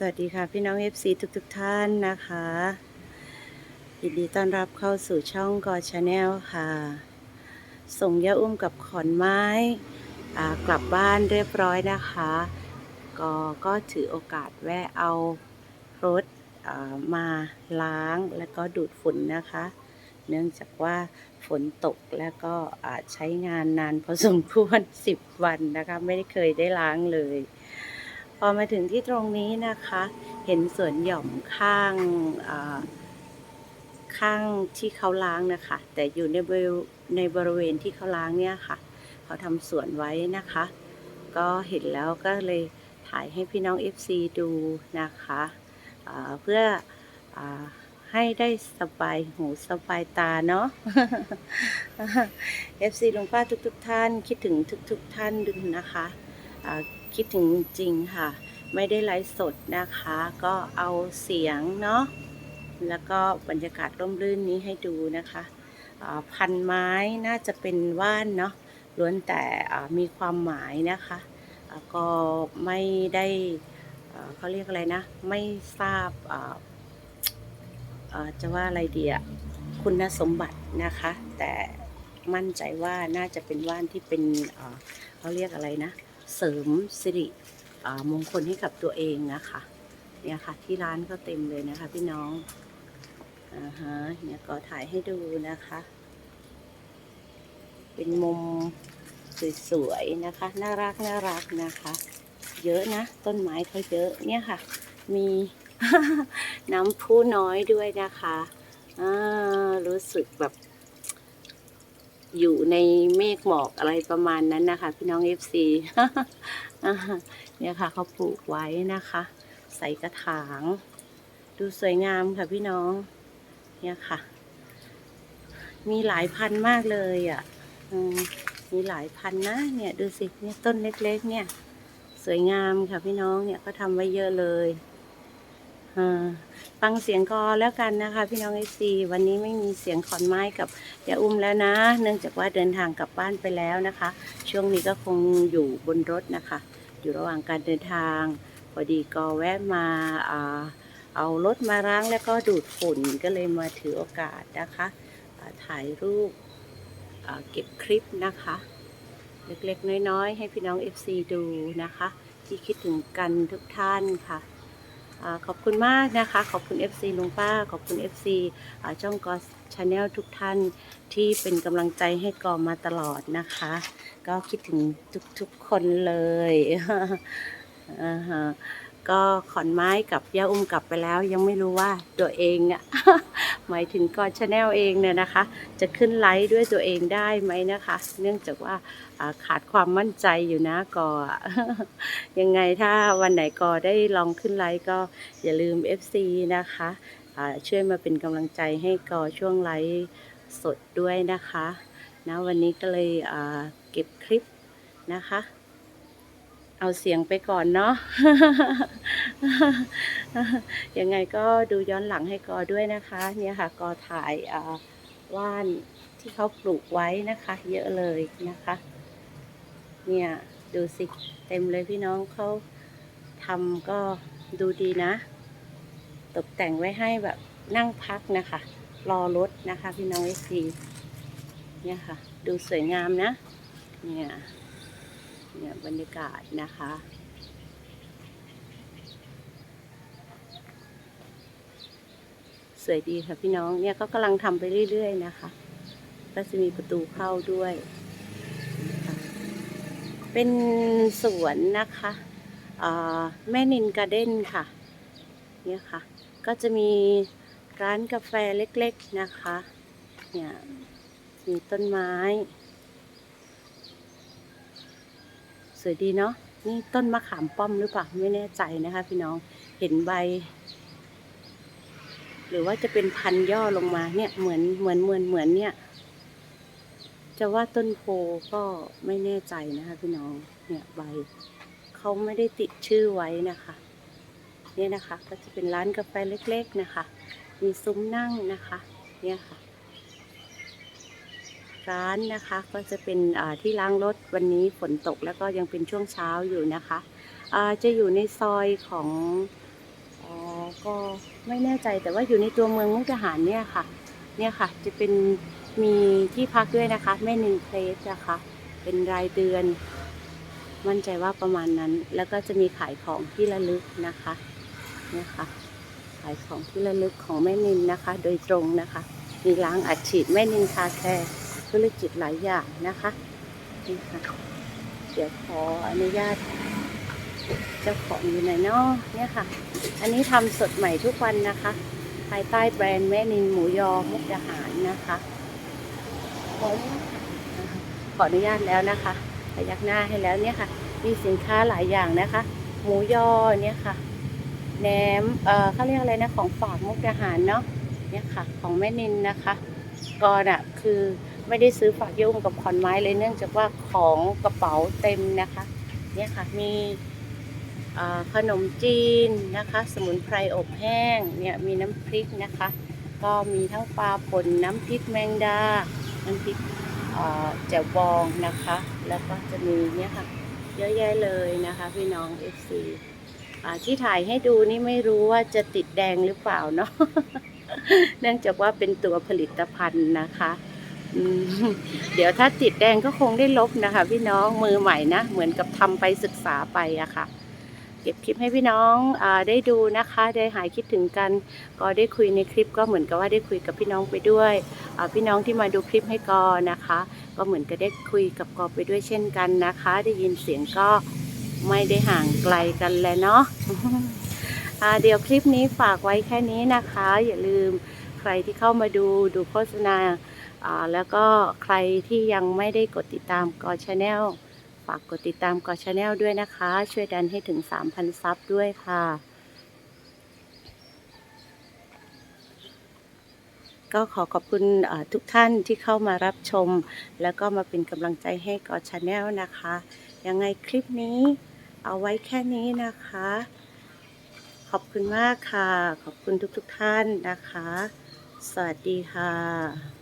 สวัสดีค่ะ พี่น้อง FC ทุกๆทท่านนะคะยินดีต้อนรับเข้าสู่ช่องกอชาแนลค่ะ ส่งยาอุ้มกับขอนไม้กลับบ้านเรียบร้อยนะคะ ก็ก็ถือโอกาสแวะเอารถมาล้างแล้วก็ดูดฝุ่นนะคะ เนื่องจากว่าฝนตกแล้วก็ใช้งานนานพอสมควร 10 วันนะคะ ไม่ได้เคยได้ล้างเลย พอมาถึงที่ตรงนี้นะคะ เห็นสวนหย่อมข้างข้างที่เขาล้างนะคะ แต่อยู่ในบริในบริเวณที่เขาล้างเนี่ยค่ะ เขาทำสวนไว้นะคะ ก็เห็นแล้วก็เลยถ่ายให้พี่น้อง FC ดูนะคะเพื่ออให้ได้สบายหูสบายตาเนาะ FC ลุงป้าทุกๆทท่านคิดถึงทุกๆทท่านดูนะคะ คิดถึงจริงค่ะ ไม่ได้ไลฟ์สดนะคะ ก็เอาเสียงเนาะแล้วก็บรรยากาศร่มรื่นนี้ให้ดูนะคะพันไม้น่าจะเป็นว่านเนาะล้วนแต่มีความหมายนะคะก็ไม่ได้เขาเรียกอะไรนะ ไม่ทราบจะว่าอะไรดีอะคุณสมบัตินะคะ แต่มั่นใจว่าน่าจะเป็นว่านที่เป็นเขาเรียกอะไรนะ เสริมสิริมงคลให้กับตัวเองนะคะ เนี่ยค่ะที่ร้านก็เต็มเลยนะคะ พี่น้องอ่าฮะเนี่ยก็ถ่ายให้ดูนะคะ เป็นมุมสวยๆนะคะ น่ารักน่ารักนะคะ เยอะนะ ต้นไม้เขาเยอะเนี่ยค่ะ มีน้ำพุน้อยด้วยนะคะ อ่า รู้สึกแบบ อยู่ในเมฆหมอกอะไรประมาณนั้นนะคะ พี่น้อง FC อ่าเนี่ยค่ะเขาปลูกไว้นะคะ ใส่กระถาง ดูสวยงามค่ะพี่น้อง เนี่ยค่ะ มีหลายพันมากเลยอะมีหลายพันนะเนี่ยดูสิเนี่ยต้นเล็กๆ เนี่ย สวยงามค่ะพี่น้องเนี่ยเขาทำไว้เยอะเลย ฟังเสียงกอแล้วกันนะคะ พี่น้องเอซีวันนี้ไม่มีเสียงขอนไม้กับยาอุ้มแล้วนะ เนื่องจากว่าเดินทางกลับบ้านไปแล้วนะคะ ช่วงนี้ก็คงอยู่บนรถนะคะ อยู่ระหว่างการเดินทาง พอดีก็แวะมาเอารถมาล้างแล้วก็ดูดฝุ่นก็เลยมาถือโอกาสนะคะถ่ายรูปเก็บคลิปนะคะ เล็กๆน้อยๆ ให้พี่น้อง FC ดูนะคะ ที่คิดถึงกันทุกท่านค่ะ ขอบคุณมากนะคะ ขอบคุณ FC ลุงป้า ขอบคุณ FC ช่องกอสชาแนลทุกท่านที่เป็นกำลังใจให้กอมาตลอดนะคะ ก็คิดถึงทุกๆคนเลยอ่าฮะ ก็ขอนไม้กับย่าอุ้มกลับไปแล้ว ยังไม่รู้ว่าตัวเองอะหมายถึงกอชาแนลเองเนี่ยนะคะ จะขึ้นไลฟ์ด้วยตัวเองได้ไหมนะคะ เนื่องจากว่าขาดความมั่นใจอยู่นะกออยังไงถ้าวันไหนกอได้ลองขึ้นไลฟ์ก็อย่าลืม FC นะคะช่วยมาเป็นกำลังใจให้กอช่วงไลฟ์สดด้วยนะคะนะวันนี้ก็เลยเก็บคลิปนะคะ เอาเสียงไปก่อนเนาะ ยังไงก็ดูย้อนหลังให้กอด้วยนะคะ เนี่ยค่ะกอถ่ายว่านที่เขาปลูกไว้นะคะ เยอะเลยนะคะ เนี่ยดูสิเต็มเลยพี่น้องเขาทำก็ดูดีนะ ตกแต่งไว้ให้แบบนั่งพักนะคะ รอรถนะคะ พี่น้องเอซีเนี่ยค่ะ ดูสวยงามนะ เนี่ย เนี่ยบรรยากาศนะคะ สวยดีค่ะพี่น้องเนี่ยก็กำลังทำไปเรื่อย ๆ นะคะ ก็จะมีประตูเข้าด้วย เป็นสวนนะคะแม่นินการ์เด้นค่ะ เนี่ยค่ะ ก็จะมีร้านกาแฟเล็ก ๆ นะคะ เนี่ย มีต้นไม้ สวยดีเนาะนี่ต้นมะขามป้อมหรือเปล่าไม่แน่ใจนะคะ พี่น้องเห็นใบ หรือว่าจะเป็นพันย่อลงมาเนี่ยเหมือนเหมือนเหมือนเหมือนเนี่ย จะว่าต้นโพก็ไม่แน่ใจนะคะ พี่น้องเนี่ยใบเขาไม่ได้ติดชื่อไว้นะคะเนี่ยนะคะ ก็จะเป็นร้านกาแฟเล็ก ๆนะคะ มีซุ้มนั่งนะคะ เนี่ยค่ะ ร้านนะคะ ก็จะเป็นที่ล้างรถวันนี้ฝนตกแล้วก็ยังเป็นช่วงเช้าอยู่นะคะจะอยู่ในซอยของก็ไม่แน่ใจแต่ว่าอยู่ในตัวเมืองมุกดาหารเนี่ยค่ะ เนี่ยค่ะจะเป็นมีที่พักด้วยนะคะแม่นินเพลสนะคะ เป็นรายเดือน มั่นใจว่าประมาณนั้น แล้วก็จะมีขายของที่ระลึกนะคะเนี่ยค่ะขายของที่ระลึกของแม่นินนะคะ โดยตรงนะคะ มีล้างอัดฉีดแม่นินคาแคร์ ธุรกิจหลายอย่างนะคะนี่ค่ะเดี๋ยวขออนุญาต เจ้าของอยู่ไหนเนาะเนี่ยค่ะ อันนี้ทำสดใหม่ทุกวันนะคะ ภายใต้แบรนด์แม่นินหมูยอมุกดาหารนะคะขออนุญาตค่ะขออนุญาตแล้วนะคะพยักหน้าให้แล้วเนี่ยค่ะ มีสินค้าหลายอย่างนะคะ หมูยอเนี่ยค่ะแหนมเอ่อเขาเรียกอะไรนะของฝากมุกดาหารเนาะเนี่ยค่ะ ของแม่นินนะคะก่อนอะคือ ไม่ได้ซื้อฝากยุ่งกับขอนไม้เลยเนื่องจากว่าของกระเป๋าเต็มนะคะ เนี่ยค่ะมีขนมจีนนะคะ สมุนไพรอบแห้งเนี่ยมีน้ำพริกนะคะ ก็มีทั้งปลาป่นน้ำพริกแมงดา น้ำพริกแจ่วบองนะคะ แล้วก็จะมีเนี่ยค่ะเยอะแยะเลยนะคะ พี่น้อง FC อ่าที่ถ่ายให้ดูนี่ไม่รู้ว่าจะติดแดงหรือเปล่าเนาะ เนื่องจากว่าเป็นตัวผลิตภัณฑ์นะคะ เดี๋ยวถ้าติดแดงก็คงได้ลบนะคะ พี่น้องมือใหม่นะเหมือนกับทำไปศึกษาไปอะค่ะ เก็บคลิปให้พี่น้องอได้ดูนะคะ ได้หายคิดถึงกัน ก็ได้คุยในคลิปก็เหมือนกับว่าได้คุยกับพี่น้องไปด้วยพี่น้องที่มาดูคลิปให้กอนะคะ ก็เหมือนกับได้คุยกับกอไปด้วยเช่นกันนะคะ ได้ยินเสียงก็ไม่ได้ห่างไกลกันแล้วเนาะเดี๋ยวคลิปนี้ฝากไว้แค่นี้นะคะ อย่าลืมใครที่เข้ามาดูดูโฆษณา แล้วก็ใครที่ยังไม่ได้กดติดตามกอชาแนลฝากกดติดตามกอชาแนลด้วยนะคะ ช่วยดันให้ถึง 3,000 ซับด้วยค่ะ ก็ขอขอบคุณทุกท่านที่เข้ามารับชม แล้วก็มาเป็นกำลังใจให้กอชาแนลนะคะ ยังไงคลิปนี้เอาไว้แค่นี้นะคะ ขอบคุณมากค่ะ ขอบคุณทุกๆทท่านนะคะ สวัสดีค่ะ